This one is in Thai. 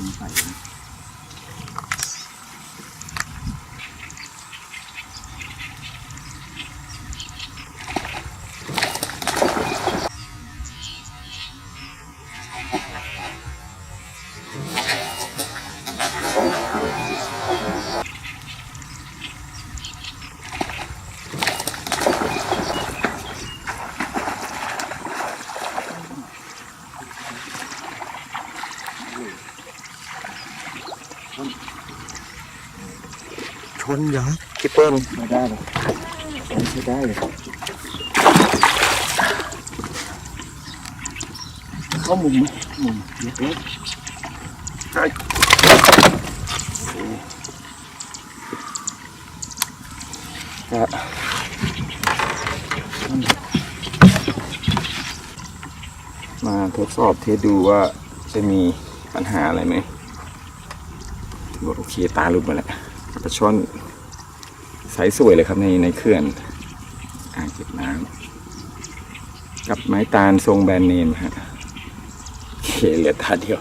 Pinatay. ชนยังพี่เปิ้ลไม่ได้เลยไม่ได้เลยเข้ามุมไหมมุมเล็กก็มาทดสอบเทสดูว่าจะมีปัญหาอะไรไหม โอเคตาลุดมาแล้วปลาช่อนใสสวยเลยครับในในเขื่อนอ่างเก็บน้ำกับไม้ตาลทรงแบรนด์เนมฮะโอเคเหลือตาเดียว